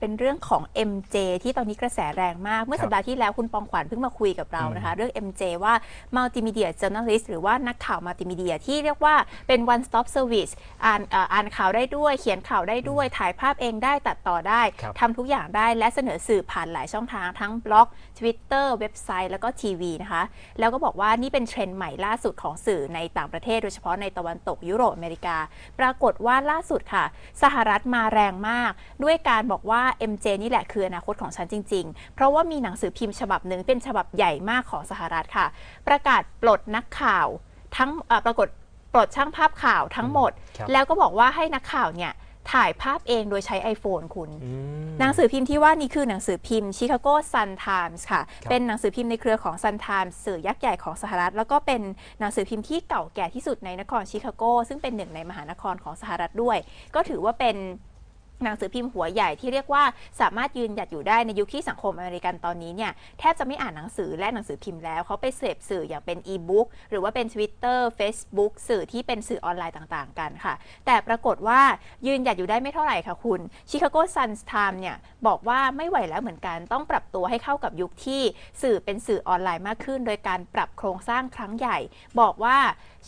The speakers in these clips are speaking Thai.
เป็นเรื่องของ MJ ที่ตอนนี้กระแสแรงมาก เมื่อครับสัปดาห์ที่แล้วคุณปองขวัญเพิ่งมาคุยกับเรานะคะ เรื่อง MJ ว่า Multimedia Journalist หรือว่านักข่าวมัลติมีเดียที่เรียกว่าเป็น one stop service อ่านเอ่ออ่านข่าวได้ด้วย เขียนข่าวได้ด้วย ถ่ายภาพเองได้ตัดต่อได้ครับทำทุกอย่างได้และเสนอสื่อผ่านหลายช่องทางทั้งบล็อก Twitter เว็บไซต์แล้วก็ทีวีนะคะ แล้วก็บอกว่านี่เป็นเทรนด์ใหม่ล่าสุดของสื่อในต่างประเทศ โดยเฉพาะในตะวันตกยุโรปอเมริกา ปรากฏว่าล่าสุดค่ะ สหรัฐมาแรงมาก ด้วยการบอกว่า MJ นี่แหละคืออนาคตของฉันจริง ๆ เพราะว่ามีหนังสือพิมพ์ฉบับหนึ่งเป็นฉบับใหญ่มากของสหรัฐค่ะ ประกาศปลดนักข่าวทั้งเอ่อปรากฏปลดช่างภาพข่าวทั้งหมดครับแล้วก็บอกว่าให้นักข่าวเนี่ยถ่ายภาพเองโดยใช้ iPhone คุณอืมหนังสือพิมพ์ที่ว่านี่คือหนังสือพิมพ์ Chicago Sun Times ค่ะครับเป็นหนังสือพิมพ์ในเครือของ Sun Times สื่อยักษ์ใหญ่ของสหรัฐ แล้วก็เป็นหนังสือพิมพ์ที่เก่าแก่ที่สุดในนครชิคาโก ซึ่งเป็นหนึ่งในมหานครของสหรัฐด้วย ก็ถือว่าเป็น หนังสือพิมพ์หัวใหญ่ที่เรียกว่าสามารถยืนหยัดอยู่ได้ในยุคที่สังคมอเมริกันตอนนี้เนี่ยแทบจะไม่อ่านหนังสือและหนังสือพิมพ์แล้วเขาไปเสพสื่ออย่างเป็นอีบุ๊กหรือว่าเป็น Twitter Facebook สื่อที่เป็นสื่อออนไลน์ต่างๆ กันค่ะ แต่ปรากฏว่ายืนหยัดอยู่ได้ไม่เท่าไหร่ค่ะคุณ Chicago Sun Times เนี่ยบอกว่าไม่ไหวแล้วเหมือนกันต้องปรับตัวให้เข้ากับยุคที่สื่อเป็นสื่อออนไลน์มากขึ้น โดยการปรับโครงสร้างครั้งใหญ่ บอกว่า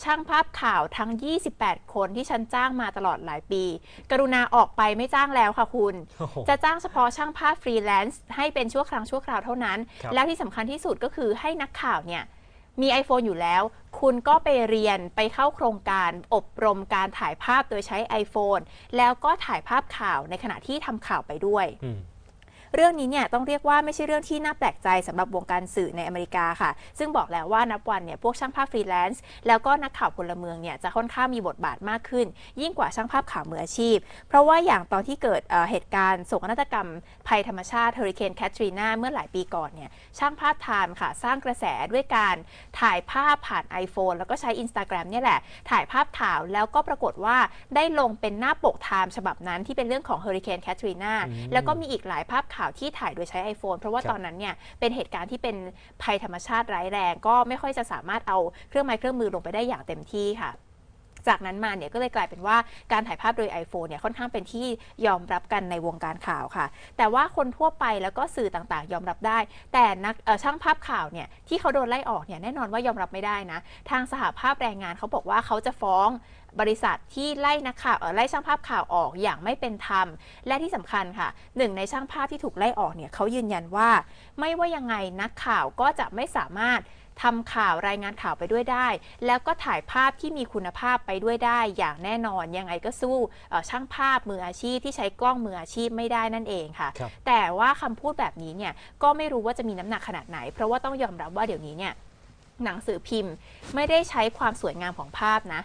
ช่างภาพข่าวทั้ง 28 คนที่ฉันจ้างมาตลอดหลายปี กรุณาออกไปไม่จ้างแล้วค่ะคุณโอ้โหจะจ้างเฉพาะช่างภาพฟรีแลนซ์ให้เป็นชั่วครั้งชั่วคราวเท่านั้นครับแล้วที่สำคัญที่สุดก็คือให้นักข่าวเนี่ยมี iPhone อยู่แล้ว คุณก็ไปเรียนไปเข้าโครงการอบรมการถ่ายภาพโดยใช้ iPhone แล้วก็ถ่ายภาพข่าวในขณะที่ทำข่าวไปด้วยอืม เรื่องนี้เนี่ยต้องเรียกว่าไม่ใช่เรื่องที่น่าแปลกใจสำหรับวงการสื่อในอเมริกาค่ะ ซึ่งบอกแล้วว่านับวันเนี่ยพวกช่างภาพฟรีแลนซ์แล้วก็นักข่าวพลเมืองเนี่ยจะค่อนข้างมีบทบาทมากขึ้น ยิ่งกว่าช่างภาพข่าวมืออาชีพ เพราะว่าอย่างตอนที่เกิดเอ่อเหตุการณ์โศกนาฏกรรม ภัยธรรมชาติเฮอริเคนแคทรีนาเมื่อหลายปีก่อนเนี่ยช่างภาพไทม์ค่ะ สร้างกระแสด้วยการถ่ายภาพผ่าน iPhone แล้วก็ใช้ Instagram เนี่ยแหละ ถ่ายภาพข่าวแล้วก็ปรากฏว่าได้ลงเป็นหน้าปกไทม์ฉบับนั้นที่เป็นเรื่องของเฮอริเคนแคทรีนาอืมแล้วก็มีอีกหลายภาพข่าวที่ถ่ายโดยใช้ iPhone เพราะว่าครับตอนนั้นเนี่ยเป็นเหตุการณ์ที่เป็นภัยธรรมชาติร้ายแรง ก็ไม่ค่อยจะสามารถเอาเครื่องไม้เครื่องมือลงไปได้อย่างเต็มที่ค่ะ จากนั้นมาเนี่ยก็เลยกลายเป็นว่าการถ่ายภาพโดย iPhone เนี่ยค่อนข้างเป็นที่ยอมรับกันในวงการข่าวค่ะ แต่ว่าคนทั่วไปแล้วก็สื่อต่างๆ ยอมรับได้ แต่นักช่างภาพข่าวเนี่ยที่เขาโดนไล่ออกเนี่ยแน่นอนว่ายอมรับไม่ได้นะ ทางสหภาพแรงงานเขาบอกว่าเขาจะฟ้องบริษัทที่ไล่นักข่าวไล่ช่างภาพข่าวออกอย่างไม่เป็นธรรม และที่สำคัญค่ะหนึ่งในช่างภาพที่ถูกไล่ออกเนี่ยเขายืนยันว่า ไม่ว่ายังไงนักข่าวก็จะไม่สามารถ ทำข่าวรายงานข่าวไปด้วยได้ แล้วก็ถ่ายภาพที่มีคุณภาพไปด้วยได้ อย่างแน่นอนยังไงก็สู้เอ่อช่างภาพมืออาชีพที่ใช้กล้องมืออาชีพไม่ได้นั่นเองค่ะครับแต่ว่าคำพูดแบบนี้เนี่ยก็ไม่รู้ว่าจะมีน้ำหนักขนาดไหน เพราะว่าต้องยอมรับว่าเดี๋ยวนี้เนี่ยหนังสือพิมพ์ไม่ได้ใช้ความสวยงามของภาพนะ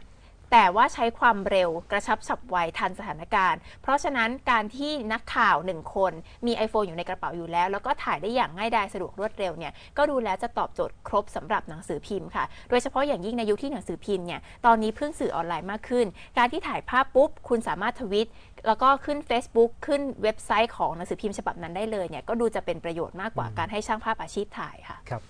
แต่ว่าใช้ความเร็วกระชับฉับไวทันสถานการณ์ เพราะฉะนั้นการที่นักข่าวหนึ่งคนมี iPhone อยู่ในกระเป๋าอยู่แล้ว แล้วก็ถ่ายได้อย่างง่ายดายสะดวกรวดเร็วเนี่ยก็ดูแล้วจะตอบโจทย์ครบสำหรับหนังสือพิมพ์ค่ะ โดยเฉพาะอย่างยิ่งในยุคที่หนังสือพิมพ์เนี่ยตอนนี้เพึ่งสื่อออนไลน์มากขึ้น การที่ถ่ายภาพปุ๊บคุณสามารถทวิตแล้วก็ขึ้น Facebook ขึ้นเว็บไซต์ของหนังสือพิมพ์ฉบับนั้นได้เลยเนี่ยก็ดูจะเป็นประโยชน์มากกว่าการให้ช่างภาพอาชีพถ่ายค่ะครับ